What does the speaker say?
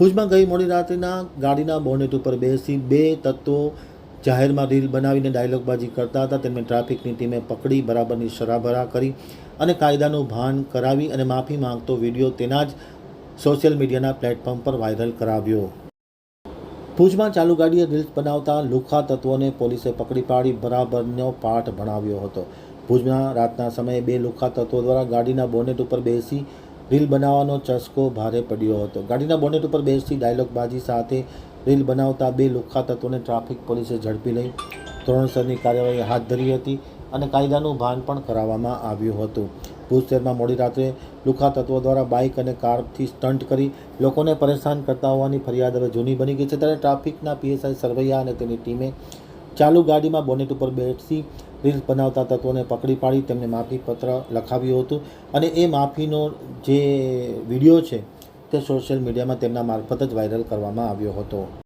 ભુજમાં ગઈ મોડી રાત્રિના ગાડીના બોનેટ ઉપર બેસી બે તત્વો જાહેરમાં રીલ બનાવીને ડાયલોગબાજી કરતા હતા. તેમને ટ્રાફિકની ટીમે પકડી, બરાબરની શરાભરા કરી અને કાયદાનું ભાન કરાવી અને માફી માંગતો વીડિયો તેના જ સોશિયલ મીડિયાના પ્લેટફોર્મ પર વાયરલ કરાવ્યો. ભુજમાં ચાલુ ગાડીએ રીલ્સ બનાવતા લુખા તત્વોને પોલીસે પકડી પાડી, બરાબરનો પાઠ ભણાવ્યો હતો. ભુજમાં રાતના સમયે બે લુખા તત્વો દ્વારા ગાડીના બોનેટ ઉપર બેસી રીલ બનાવવાનો ચસ્કો ભારે પડ્યો હતો. ગાડીના બોનેટ ઉપર બેસી ડાયલોગબાજી સાથે રીલ બનાવતા બે લુખ્ખા તત્વોને ટ્રાફિક પોલીસે ઝડપી લઈ ધોરણસરની કાર્યવાહી હાથ ધરી હતી અને કાયદાનું ભાન પણ કરાવવામાં આવ્યું હતું. ભુજ શહેરમાં મોડી રાત્રે લુખા તત્વો દ્વારા બાઇક અને કારથી સ્ટન્ટ કરી લોકોને પરેશાન કરતા હોવાની ફરિયાદ હવે જૂની બની ગઈ છે. ત્યારે ટ્રાફિકના પીએસઆઈ સરવૈયા અને તેની ટીમે ચાલુ ગાડીમાં બોનેટ ઉપર બેસી રીલ્સ બનાવતા તત્વોને પકડી પાડી તેમને માફીપત્ર લખાવ્યું હતું. અને એ માફીનો જે વીડિયો છે તે સોશિયલ મીડિયામાં તેમના મારફત જ વાયરલ કરવામાં આવ્યો હતો.